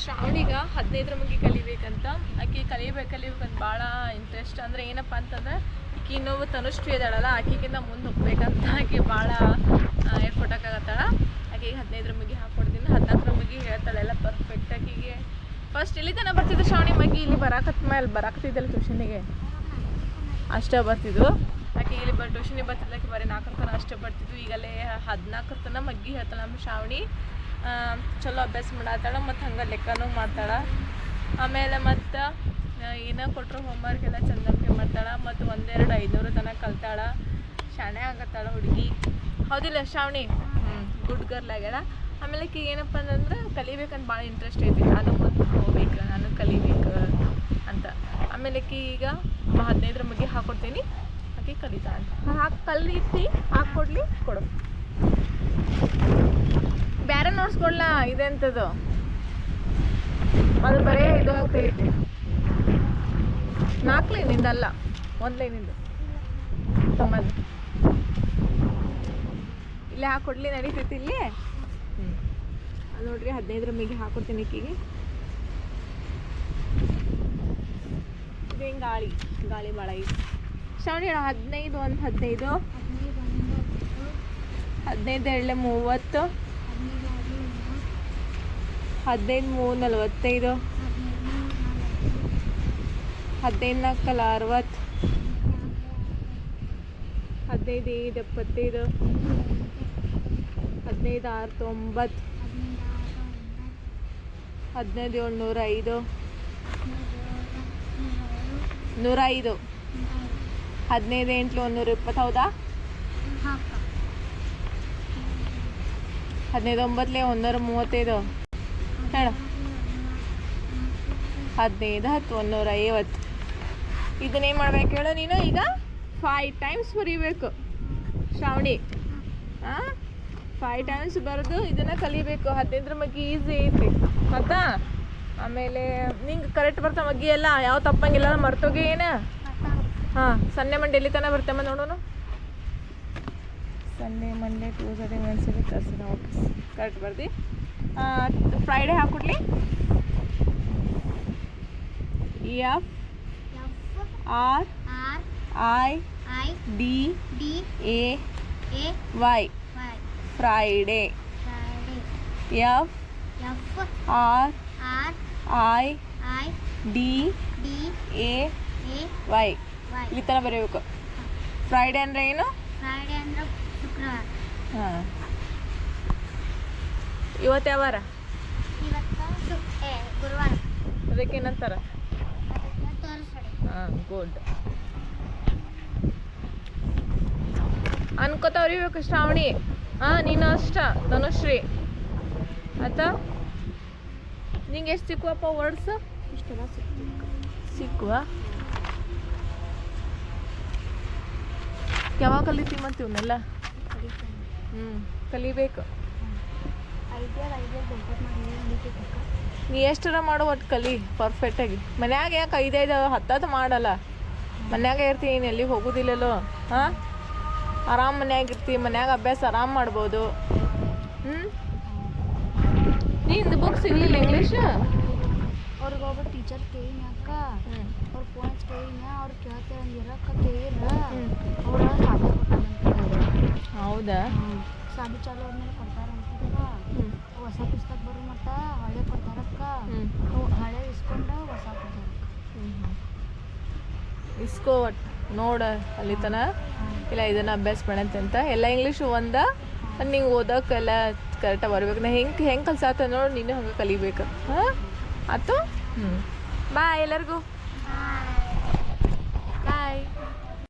ಶ್ರಾವಣಿಗ ಹದಿನೈದರ ಮುಗಿ ಕಲಿಬೇಕಂತ. ಆಕೆ ಕಲಿಬೇಕು, ಕಲಿಬೇಕಂತ ಭಾಳ ಇಂಟ್ರೆಸ್ಟ್ ಅಂದ್ರೆ ಏನಪ್ಪ ಅಂತಂದ್ರೆ, ಈಕೆ ಇನ್ನೊಬ್ಬ ತನುಶ್ರೀ ಇದಾಳಲ್ಲ ಆಕೆಗಿಂತ ಮುಂದೆ ಹೋಗ್ಬೇಕಂತ ಆಕೆ ಭಾಳ ಎಫರ್ಟ್ ಹಾಕಾಗತ್ತಾಳ ಆಕೆಗೆ ಹದಿನೈದರ ಮುಗಿ ಹಾಕ್ಕೊಡ್ತೀನಿ ಹದಿನಾಲ್ಕರ ಮುಗಿ ಹೇಳ್ತಾಳೆ, ಎಲ್ಲ ಪರ್ಫೆಕ್ಟ್ ಆಕೆಗೆ. ಫಸ್ಟ್ ಇಲ್ಲಿ ತನಕ ಬರ್ತಿದ್ದ ಶ್ರಾವಣಿ ಮಗಿ ಇಲ್ಲಿ ಬರಾಕತ್ ಮೇಲೆ ಬರಾಕತ್ತಿದ್ದಲ್ಲ ಟ್ಯೂಷನಿಗೆ ಅಷ್ಟೇ ಬರ್ತಿದ್ವು. ಆಕೆ ಇಲ್ಲಿ ಬರ್ ಟ್ಯೂಷನಿಗೆ ಬರ್ತಿದ್ದ ಆಕೆ ಬರೀ ನಾಲ್ಕರ ತನಕ ಅಷ್ಟೇ ಬರ್ತಿದ್ವು. ಈಗಲೇ ಹದಿನಾಲ್ಕರ ತನಕ ಮಗ್ಗಿ ಹೇಳ್ತಾಳೆ ನಮ್ಮ ಶ್ರಾವಣಿ. ಚಲೋ ಅಭ್ಯಾಸ ಮಾಡತ್ತಾಳ ಮತ್ತು ಹಂಗೆ ಲೆಕ್ಕನೂ ಮಾಡ್ತಾಳೆ. ಆಮೇಲೆ ಮತ್ತು ಏನೋ ಕೊಟ್ಟರು ಹೋಮ್ವರ್ಕ್ ಎಲ್ಲ ಚಂದಕ್ಕೆ ಮಾಡ್ತಾಳೆ. ಮತ್ತು ಒಂದೆರಡು ಐನೂರು ತನಕ ಕಲ್ತಾಳೆ. ಶಾಣೆ ಆಗತ್ತಾಳ ಹುಡುಗಿ. ಹೌದಿಲ್ಲ ಶ್ರಾವಣಿ ಹ್ಞೂ ಗುಡ್ ಗರ್ಲ್ ಆಗ್ಯಾಳ. ಆಮೇಲೆ ಏನಪ್ಪ ಅಂತಂದ್ರೆ ಕಲಿಬೇಕಂತ ಭಾಳ ಇಂಟ್ರೆಸ್ಟ್ ಐತಿ. ನಾನು ಮುಂದೆ ಹೋಗ್ಬೇಕು, ನಾನು ಕಲಿಬೇಕು ಅಂತ. ಆಮೇಲೆ ಈಗ ಹದಿನೈದರ ಬಗ್ಗೆ ಹಾಕ್ಕೊಡ್ತೀನಿ ಆಕೆ ಕಲಿತಾ ಅಂತ. ಹಾಕಿ ಕಲಿತಿ ಹಾಕ್ಕೊಡ್ಲಿ ಕೊಡು. ಬೇರೆ ಇದೆಂತದು ಅದು ಬರೇ ಇದು ಆಗ್ತೈತಿ ನಾಲ್ಕು ಲೈನಿಂದ ಅಲ್ಲ ಒಂದು ಲೈನಿಂದ ತಮ್ಮದು. ಇಲ್ಲೇ ಹಾಕೊಡ್ಲಿ ನಡೀತೈತಿ ಇಲ್ಲಿ? ನೋಡ್ರಿ ಹದಿನೈದರ ಮೇಗೆ ಹಾಕೊಡ್ತೀನಿ ಇಕ್ಕಿಗೆ. ಇದೇನು ಗಾಳಿ? ಗಾಳಿ ಭಾಳ ಐತಿ. ಶ್ರಾವಣಿ ಹೇಳು ಹದಿನೈದು ಒಂದು ಹದಿನೈದು. ಹದಿನೈದು ಎರಡಲೆ ಮೂವತ್ತು. ಹದಿನೈದು ಮೂರು ನಲವತ್ತೈದು. ಹದಿನೈದು ನಾಲ್ಕಲ್ಲ ಅರವತ್ತು. ಹದಿನೈದು ಐದು ಎಪ್ಪತ್ತೈದು. ಹದಿನೈದು ಆರು ತೊಂಬತ್ತು. ಹದಿನೈದು ಏಳು ನೂರ ಐದು ನೂರ ಐದು ಹದಿನೈದು ಎಂಟು ಒಂದೂರ ಇಪ್ಪತ್ತು ಹೌದಾ ಹದಿನೈದು ಒಂಬತ್ತಲೆ ಒಂದೂರ ಮೂವತ್ತೈದು. ಹೇಳು ಹದಿನೈದು ಹತ್ತು ಒಂದೂರ ಐವತ್ತು ಇದನ್ನೇನು ಮಾಡ್ಬೇಕು ಹೇಳು ನೀನು? ಈಗ ಫೈವ್ ಟೈಮ್ಸ್ ಬರೀಬೇಕು. ಶ್ರಾವಣಿ. ಹಾಂ ಫೈವ್ ಟೈಮ್ಸ್ ಬರೆದು ಇದನ್ನು ಕಲಿಬೇಕು. ಹದಿನೈದರ ಮಗ್ಗಿ ಈಸಿ ಐತಿ. ಗೊತ್ತಾ ಆಮೇಲೆ ನಿಂಗೆ ಕರೆಕ್ಟ್ ಬರ್ತಾ ಮಗ್ಗಿ ಎಲ್ಲ? ಯಾವ ತಪ್ಪಂಗಿಲ್ಲ ಮರ್ತೋಗಿ ಏನು? ಹಾಂ ಸಂಡೆ ಮಂಡೆ ಎಲ್ಲಿ ತನಕ ನೋಡೋನು? ನೋಡೋಣ Sunday Monday Tuesday Wednesday Thursday okay correct ಬರ್ದು? Friday ಹಾಕೊಡ್ಲಿ F R I I D A Y Friday F R I I D A Y ಇಲ್ಲಿ ಥರ ಬರೀಬೇಕು. ಫ್ರೈಡೇ ಅಂದರೆ ಏನು? ಫ್ರೈಡೆ ಅಂದ್ರೆ ಶುಕ್ರವಾರ. ಹಾಂ. ಇವತ್ತು ಯಾವಾರ? ಇವತ್ತು ಶುಕ್ ಏ ಗುರುವಾರ ಅದಕ್ಕೆ ಏನಂತಾರ? ಅದಕ್ಕೆ ತೋರಿಸ್ಬಿಡಿ ಹಾಂ ಗುಡ್ ಅನ್ಕೋತ ಅರಿಬೇಕು ಶ್ರಾವಣಿ. ಹಾಂ, ನೀನು ಅಷ್ಟ, ಧನುಶ್ರೀ. ಆಯ್ತಾ? ನಿಂಗೆ ಎಷ್ಟು ಸಿಕ್ಕುವಪ್ಪ ವರ್ಡ್ಸ್ ಸಿಕ್ಕುವ? ಯಾವಾಗ ಕಲಿತೀವಿ ಇವನ್ನೆಲ್ಲ? ಹ್ಞೂ ಕಲಿಬೇಕು. ನೀ ಎಷ್ಟರ ಮಾಡೋ ಒಟ್ಟು ಕಲಿ ಪರ್ಫೆಕ್ಟಾಗಿ ಮನ್ಯಾಗ ಯಾಕೆ ಐದೈದು ಹತ್ತತ್ತು ಮಾಡಲ್ಲ? ಮನ್ಯಾಗ ಇರ್ತೀನಿ ನೀನು ಎಲ್ಲಿ ಹೋಗೋದಿಲ್ಲಲ್ಲೋ? ಹಾಂ? ಆರಾಮ್ ಮನ್ಯಾಗ ಇರ್ತೀವಿ ಮನ್ಯಾಗ ಅಭ್ಯಾಸ ಆರಾಮ್ ಮಾಡ್ಬೋದು. ಹ್ಞೂ ನಿಂದು ಬುಕ್ ಸಿಗಲಿಲ್ಲ ಇಂಗ್ಲೀಷ್ ಅವ್ರಿಗೆ ಒಬ್ಬ ಟೀಚರ್ ಕೇಳಿನ ಅಕ್ಕ. ಅವ್ರ ಅವ್ರು ಫೋನ್ ಕೇಳಿನ ಅವ್ರು ಕೇಳ್ತಾರೆ ಅಂದಿರಕ್ಕ ಹ್ಮ್. ಅವ್ರ ಹೌದಾ? ಸಾಬಿ ಚಾಲು ಆದ್ಮೇಲೆ ಕೊಡ್ತಾರಂತ ಹ್ಞೂ ಹೊಸ ಪುಸ್ತಕ ಬರೋ ಮಟ್ಟ ಹಳೆ ಕೊಡ್ತಾರಕ್ಕ ಹಳೆ ಇಸ್ಕೊಂಡ ಹೊಸ ಇಸ್ಕೋ ಒಟ್ಟು ನೋಡ ಅಲ್ಲಿ ತನ ಇಲ್ಲ ಇದನ್ನ ಅಭ್ಯಾಸ ಮಾಡಂತೆ ಅಂತ. ಎಲ್ಲ ಇಂಗ್ಲೀಷು ಒಂದ. ನಿಂಗೆ ಓದೋಕ್ಕೆಲ್ಲ ಕರೆಕ್ಟಾಗಿ ಬರ್ಬೇಕು. ನಾ ಹೆಂಗೆ ಹೆಂಗೆ ಕಲ್ಸಾತ ನೋಡಿ ನೀನು ಹಂಗೆ ಕಲಿಬೇಕು. ಹಾಂ? ಆತು? ಹ್ಞೂ ಬಾಯ್ ಎಲ್ಲರಿಗೂ. ಬಾಯ್